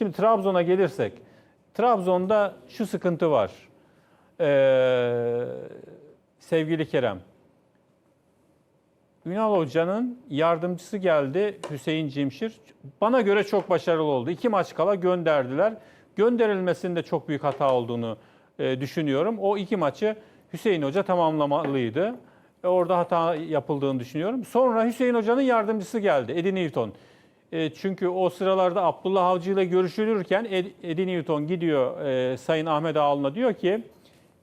Şimdi Trabzon'a gelirsek, Trabzon'da şu sıkıntı var. Ee, sevgili Kerem, Ünal Hoca'nın yardımcısı geldi Hüseyin Cimşir. Bana göre çok başarılı oldu. İki maç kala gönderdiler. Gönderilmesinde çok büyük hata olduğunu e, düşünüyorum. O iki maçı Hüseyin Hoca tamamlamalıydı. E, orada hata yapıldığını düşünüyorum. Sonra Hüseyin Hoca'nın yardımcısı geldi Eddie Newton. E, çünkü o sıralarda Abdullah Avcı ile görüşülürken Ed- Eddie Newton gidiyor e, Sayın Ahmet Ağal'ına diyor ki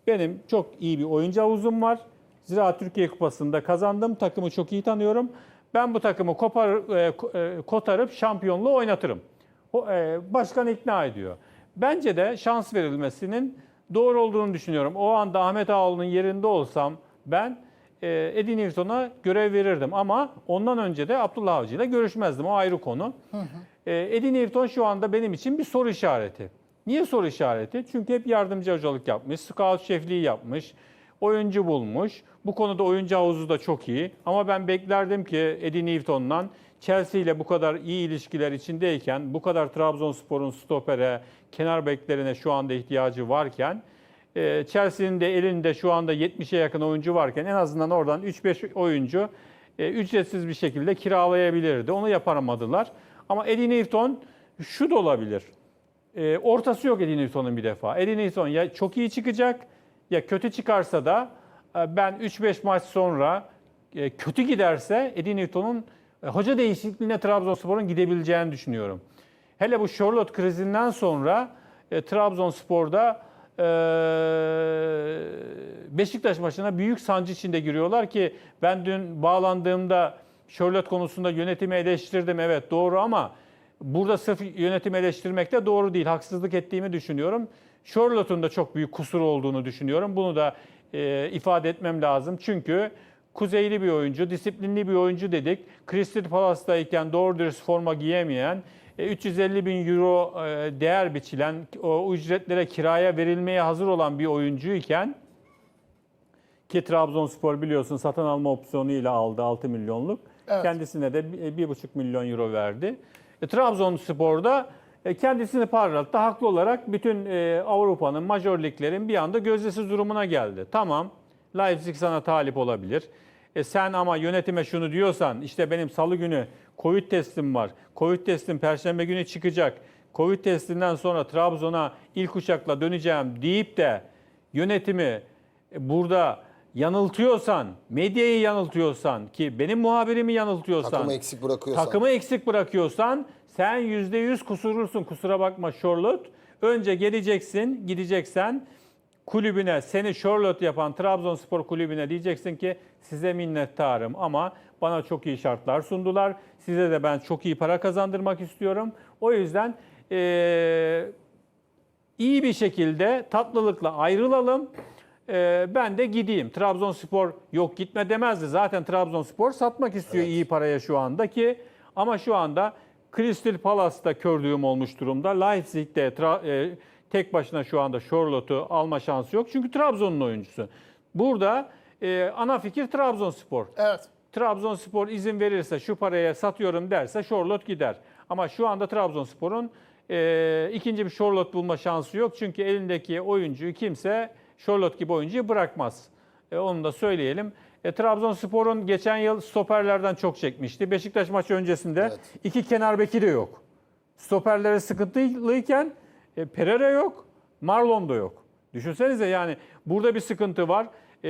benim çok iyi bir oyuncu havuzum var. Zira Türkiye Kupası'nda kazandım. Takımı çok iyi tanıyorum. Ben bu takımı kopar, e, ko- kotarıp şampiyonluğu oynatırım. Başkan ikna ediyor. Bence de şans verilmesinin doğru olduğunu düşünüyorum. O anda Ahmet Ağaoğlu'nun yerinde olsam ben e, Eddie görev verirdim. Ama ondan önce de Abdullah Avcı ile görüşmezdim. O ayrı konu. E, Eddie şu anda benim için bir soru işareti. Niye soru işareti? Çünkü hep yardımcı hocalık yapmış, scout şefliği yapmış, oyuncu bulmuş. Bu konuda oyuncu havuzu da çok iyi. Ama ben beklerdim ki Eddie Newton'dan Chelsea ile bu kadar iyi ilişkiler içindeyken, bu kadar Trabzonspor'un stopere, kenar beklerine şu anda ihtiyacı varken, e, Chelsea'nin de elinde şu anda 70'e yakın oyuncu varken en azından oradan 3-5 oyuncu e, ücretsiz bir şekilde kiralayabilirdi. Onu yapamadılar. Ama Eddie Newton şu da olabilir. E, ortası yok Eddie Newton'un bir defa. Eddie Newton ya çok iyi çıkacak ya kötü çıkarsa da e, ben 3-5 maç sonra kötü giderse Eddie Newton'un hoca değişikliğine Trabzonspor'un gidebileceğini düşünüyorum. Hele bu Charlotte krizinden sonra e, Trabzonspor'da Beşiktaş maçına büyük sancı içinde giriyorlar ki ben dün bağlandığımda Charlotte konusunda yönetimi eleştirdim evet doğru ama burada sırf yönetimi eleştirmek de doğru değil. Haksızlık ettiğimi düşünüyorum. Charlotte'un da çok büyük kusur olduğunu düşünüyorum. Bunu da e, ifade etmem lazım. Çünkü kuzeyli bir oyuncu, disiplinli bir oyuncu dedik. Crystal Palace'dayken doğru dürüst forma giyemeyen, 350 bin euro e, değer biçilen, o ücretlere kiraya verilmeye hazır olan bir oyuncuyken ki Trabzonspor biliyorsun satın alma opsiyonuyla aldı 6 milyonluk. Evet. Kendisine de 1,5 milyon euro verdi. E, Trabzonspor'da e, kendisini parlattı. Haklı olarak bütün e, Avrupa'nın, major liglerin bir anda gözdesiz durumuna geldi. Tamam, Leipzig sana talip olabilir. E, sen ama yönetime şunu diyorsan, işte benim salı günü Covid testim var. Covid testim perşembe günü çıkacak. Covid testinden sonra Trabzon'a ilk uçakla döneceğim deyip de yönetimi burada yanıltıyorsan, medyayı yanıltıyorsan ki benim muhabirimi yanıltıyorsan, Takımı eksik bırakıyorsan. takımı eksik bırakıyorsan sen yüzde yüz kusurlusun. Kusura bakma Charlotte. Önce geleceksin, gideceksen kulübüne, seni Charlotte yapan Trabzonspor kulübüne diyeceksin ki size minnettarım ama bana çok iyi şartlar sundular. Size de ben çok iyi para kazandırmak istiyorum. O yüzden eee iyi bir şekilde tatlılıkla ayrılalım. Ee, ben de gideyim. Trabzonspor yok gitme demezdi. Zaten Trabzonspor satmak istiyor iyi paraya şu anda ki. Ama şu anda Crystal Palace'da kördüğüm olmuş durumda. Leipzig'de tra- e, tek başına şu anda Charlotte'u alma şansı yok. Çünkü Trabzon'un oyuncusu. Burada e, ana fikir Trabzonspor. Evet. Trabzonspor izin verirse şu paraya satıyorum derse Charlotte gider. Ama şu anda Trabzonspor'un e, ikinci bir Charlotte bulma şansı yok. Çünkü elindeki oyuncuyu kimse Charlotte gibi oyuncuyu bırakmaz. E, onu da söyleyelim. E, Trabzonspor'un geçen yıl stoperlerden çok çekmişti. Beşiktaş maçı öncesinde Evet. iki kenar beki de yok. Stoperlere sıkıntılıyken e, Pereira yok, Marlon da yok. Düşünsenize yani burada bir sıkıntı var. E,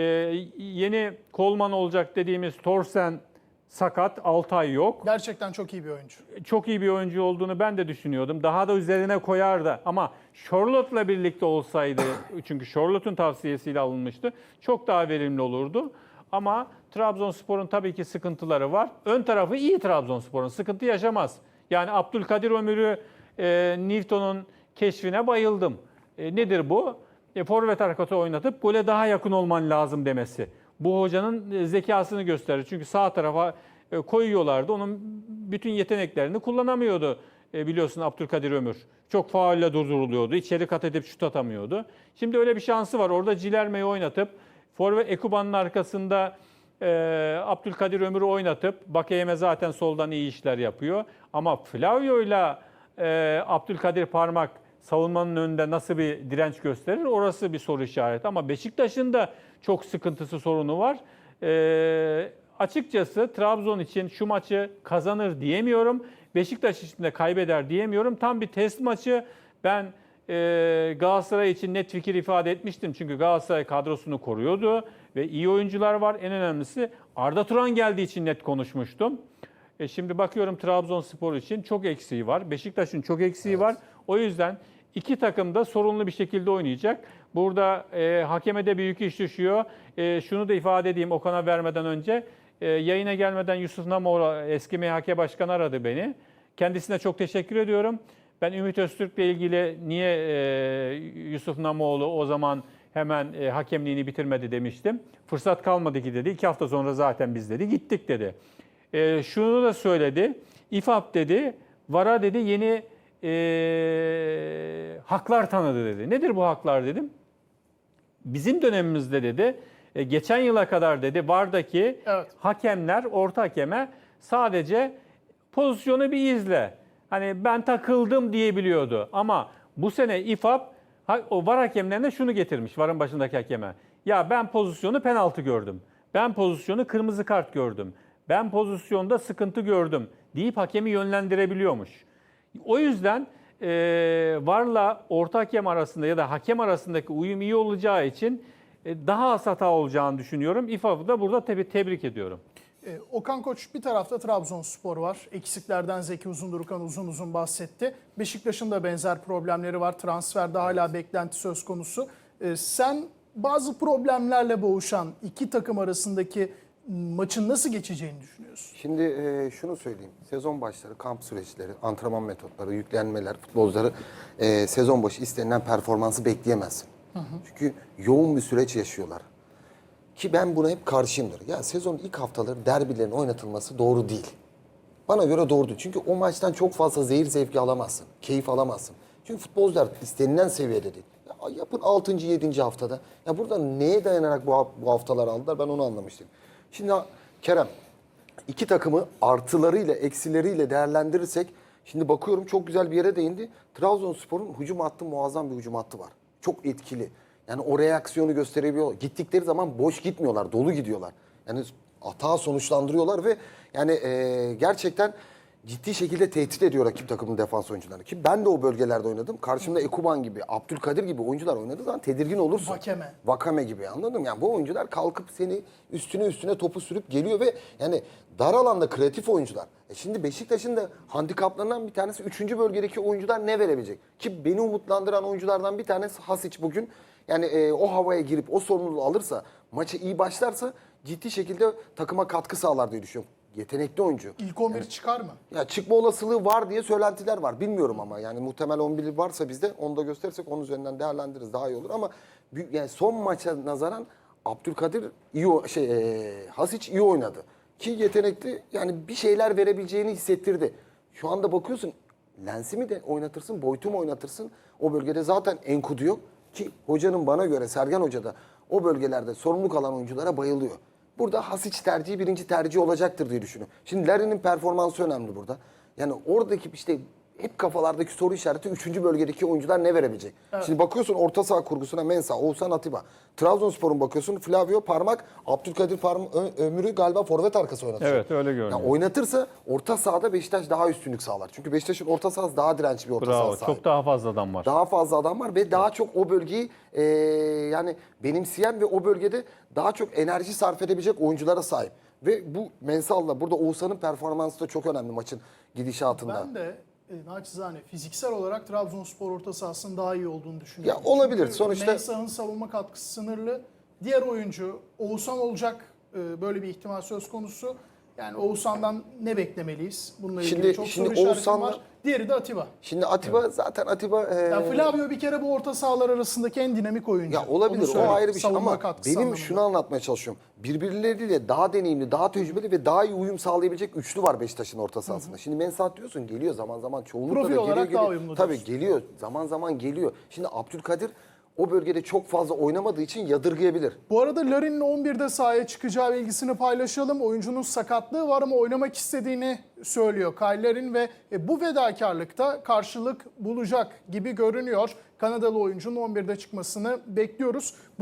yeni Kolman olacak dediğimiz Torsen sakat, 6 ay yok. Gerçekten çok iyi bir oyuncu. Çok iyi bir oyuncu olduğunu ben de düşünüyordum. Daha da üzerine koyardı ama Charlotte'la birlikte olsaydı çünkü Charlotte'un tavsiyesiyle alınmıştı. Çok daha verimli olurdu. Ama Trabzonspor'un tabii ki sıkıntıları var. Ön tarafı iyi Trabzonspor'un. Sıkıntı yaşamaz. Yani Abdülkadir Ömür'ü e, Newton'un keşfine bayıldım. E, nedir bu? E, forvet harekatı oynatıp gole daha yakın olman lazım demesi. Bu hocanın e, zekasını gösterir. Çünkü sağ tarafa e, koyuyorlardı. Onun bütün yeteneklerini kullanamıyordu e, biliyorsun Abdülkadir Ömür. Çok faulle durduruluyordu. İçeri kat edip şut atamıyordu. Şimdi öyle bir şansı var. Orada Cilerme'yi oynatıp forvet Ekuban'ın arkasında e, Abdülkadir Ömür'ü oynatıp Bakayeme zaten soldan iyi işler yapıyor. Ama Flavio'yla e, Abdülkadir Parmak savunmanın önünde nasıl bir direnç gösterir? Orası bir soru işareti. Ama Beşiktaş'ın da çok sıkıntısı sorunu var. E, açıkçası Trabzon için şu maçı kazanır diyemiyorum. Beşiktaş için de kaybeder diyemiyorum. Tam bir test maçı. Ben e, Galatasaray için net fikir ifade etmiştim. Çünkü Galatasaray kadrosunu koruyordu ve iyi oyuncular var. En önemlisi Arda Turan geldiği için net konuşmuştum. E şimdi bakıyorum Trabzonspor için çok eksiği var. Beşiktaş'ın çok eksiği var. O yüzden iki takım da sorunlu bir şekilde oynayacak. Burada e, hakeme de büyük iş düşüyor. E, şunu da ifade edeyim Okan'a vermeden önce. E, yayına gelmeden Yusuf Namoğlu eski MHK Başkanı aradı beni. Kendisine çok teşekkür ediyorum. Ben Ümit Öztürk'le ilgili niye e, Yusuf Namoğlu o zaman hemen e, hakemliğini bitirmedi demiştim. Fırsat kalmadı ki dedi. İki hafta sonra zaten biz dedi gittik dedi. E, şunu da söyledi. İFAP dedi, VAR'a dedi yeni e, haklar tanıdı dedi. Nedir bu haklar dedim. Bizim dönemimizde dedi, e, geçen yıla kadar dedi VAR'daki Evet. hakemler orta hakeme sadece pozisyonu bir izle. Hani ben takıldım diyebiliyordu. Ama bu sene İFAP ha- o VAR hakemlerine şunu getirmiş VAR'ın başındaki hakeme. Ya ben pozisyonu penaltı gördüm. Ben pozisyonu kırmızı kart gördüm. Ben pozisyonda sıkıntı gördüm deyip hakemi yönlendirebiliyormuş. O yüzden e, VAR'la orta hakem arasında ya da hakem arasındaki uyum iyi olacağı için e, daha az hata olacağını düşünüyorum. İFAB'ı da burada tabii tebrik ediyorum. Ee, Okan Koç bir tarafta Trabzonspor var. Eksiklerden Zeki Uzundurkan uzun uzun bahsetti. Beşiktaş'ın da benzer problemleri var. Transferde hala beklenti söz konusu. Ee, sen bazı problemlerle boğuşan iki takım arasındaki maçın nasıl geçeceğini düşünüyorsun? Şimdi e, şunu söyleyeyim. Sezon başları, kamp süreçleri, antrenman metotları, yüklenmeler, futbolcuları e, sezon başı istenilen performansı bekleyemezsin. Çünkü yoğun bir süreç yaşıyorlar. Ki ben buna hep karşıyımdır. Ya sezonun ilk haftaları derbilerin oynatılması doğru değil. Bana göre doğru değil. Çünkü o maçtan çok fazla zehir zevki alamazsın. Keyif alamazsın. Çünkü futbolcular istenilen seviyede değil. Ya yapın 6. 7. haftada. Ya burada neye dayanarak bu, bu haftalar aldılar ben onu anlamıştım. Şimdi Kerem iki takımı artılarıyla eksileriyle değerlendirirsek şimdi bakıyorum çok güzel bir yere değindi. Trabzonspor'un hücum hattı muazzam bir hücum hattı var. Çok etkili. Yani o reaksiyonu gösterebiliyor. Gittikleri zaman boş gitmiyorlar, dolu gidiyorlar. Yani hata sonuçlandırıyorlar ve yani e, gerçekten ciddi şekilde tehdit ediyor rakip takımın defans oyuncularını. Ki ben de o bölgelerde oynadım. Karşımda Ekuban gibi, Abdülkadir gibi oyuncular oynadığı zaman tedirgin olursun. Vakeme. Vakame gibi anladın mı? Yani bu oyuncular kalkıp seni üstüne üstüne topu sürüp geliyor ve yani dar alanda kreatif oyuncular. E şimdi Beşiktaş'ın da handikaplarından bir tanesi 3. bölgedeki oyuncular ne verebilecek? Ki beni umutlandıran oyunculardan bir tanesi Hasic bugün. Yani e, o havaya girip o sorumluluğu alırsa, maça iyi başlarsa ciddi şekilde takıma katkı sağlar diye düşünüyorum. Yetenekli oyuncu. İlk 11 çıkar mı? Ya çıkma olasılığı var diye söylentiler var. Bilmiyorum ama yani muhtemel 11 varsa bizde onu da gösterirsek onun üzerinden değerlendiririz daha iyi olur ama yani son maça nazaran Abdülkadir iyi şey e, Hasic iyi oynadı. Ki yetenekli yani bir şeyler verebileceğini hissettirdi. Şu anda bakıyorsun Lens'i mi de oynatırsın, Boyut'u mu oynatırsın? O bölgede zaten Enkudu yok. Ki hocanın bana göre Sergen Hoca da o bölgelerde sorumluluk alan oyunculara bayılıyor. Burada Hasic tercihi birinci tercih olacaktır diye düşünüyorum. Şimdi Larry'nin performansı önemli burada. Yani oradaki işte hep kafalardaki soru işareti 3. bölgedeki oyuncular ne verebilecek? Şimdi bakıyorsun orta saha kurgusuna Mensa, Oğuzhan Atiba. Trabzonspor'un bakıyorsun Flavio Parmak, Abdülkadir Parmak, Ö- Ömür'ü galiba forvet arkası oynatıyor. Evet, öyle görünüyor. Yani oynatırsa orta sahada Beşiktaş daha üstünlük sağlar. Çünkü Beşiktaş'ın orta sahası daha dirençli bir orta Bravo. saha sahibi. Çok daha fazla adam var. Daha fazla adam var ve daha çok o bölgeyi e, yani benimseyen ve o bölgede daha çok enerji sarf edebilecek oyunculara sahip. Ve bu Mensal'la burada Oğuzhan'ın performansı da çok önemli maçın gidişatında. Ben de e, naçizane fiziksel olarak Trabzonspor orta sahasının daha iyi olduğunu düşünüyorum. Ya olabilir. Çünkü Sonuçta- Mensah'ın savunma katkısı sınırlı. Diğer oyuncu Oğuzhan olacak e, böyle bir ihtimal söz konusu. Yani Oğuzhan'dan ne beklemeliyiz? Bununla ilgili Şimdi- çok şimdi soru işaretim var. Diğeri de Atiba. Şimdi Atiba zaten Atiba e, Yani Flavio bir kere bu orta sahalar arasındaki en dinamik oyuncu. Ya olabilir o ayrı bir şey Savunma ama benim anlamında. şunu anlatmaya çalışıyorum. Birbirleriyle daha deneyimli, daha tecrübeli ve daha iyi uyum sağlayabilecek üçlü var Beşiktaş'ın orta sahasında. Şimdi Mensah diyorsun geliyor zaman zaman çoğunlukla Profil da olarak geliyor. daha geliyor. uyumlu Tabii diyorsun. geliyor zaman zaman geliyor. Şimdi Abdülkadir o bölgede çok fazla oynamadığı için yadırgayabilir. Bu arada Larin'in 11'de sahaya çıkacağı bilgisini paylaşalım. Oyuncunun sakatlığı var ama oynamak istediğini söylüyor Kyle Larin ve e, bu fedakarlıkta karşılık bulacak gibi görünüyor. Kanadalı oyuncunun 11'de çıkmasını bekliyoruz. Bu